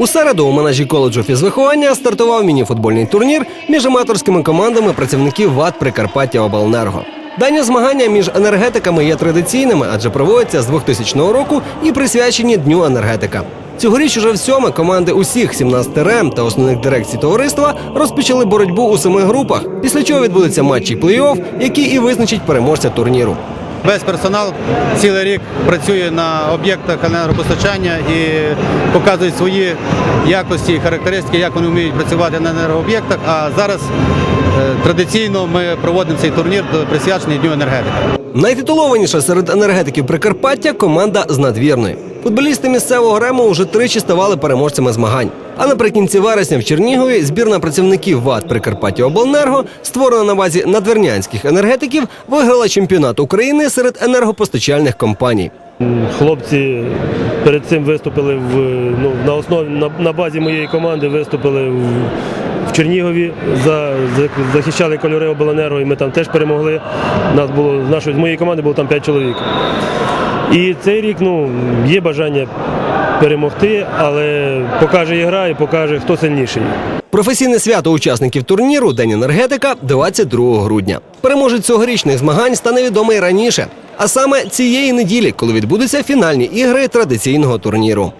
У середу у менеджі коледжу фізвиховання стартував мініфутбольний турнір між аматорськими командами працівників ВАД Прикарпаття Обленерго. Дані змагання між енергетиками є традиційними, адже проводяться з 2000 року і присвячені Дню енергетика. Цьогоріч уже всьоме команди усіх 17 РЕМ та основних дирекцій товариства розпочали боротьбу у семи групах, після чого відбудуться матчі плей-офф, які і визначать переможця турніру. Весь персонал цілий рік працює на об'єктах енергопостачання і показує свої якості і характеристики, як вони вміють працювати на енергооб'єктах. А зараз е, традиційно ми проводимо цей турнір присвячений Дню енергетики. Найтитулованіша серед енергетиків Прикарпаття команда з надвірної. Футболісти місцевого рему вже тричі ставали переможцями змагань. А наприкінці вересня в Чернігові збірна працівників ВАД Прикарпаття Обленерго, створена на базі надвірнянських енергетиків, виграла чемпіонат України серед енергопостачальних компаній. Хлопці перед цим виступили в ну на основі на, на базі моєї команди. Виступили в Чернігові, за, за захищали кольори обленерго, і ми там теж перемогли. Нас було з нашої з моєї команди було там 5 чоловік. І цей рік ну є бажання перемогти, але покаже ігра і покаже хто сильніший. Професійне свято учасників турніру День енергетика 22 грудня. Переможець цьогорічних змагань стане відомий раніше, а саме цієї неділі, коли відбудуться фінальні ігри традиційного турніру.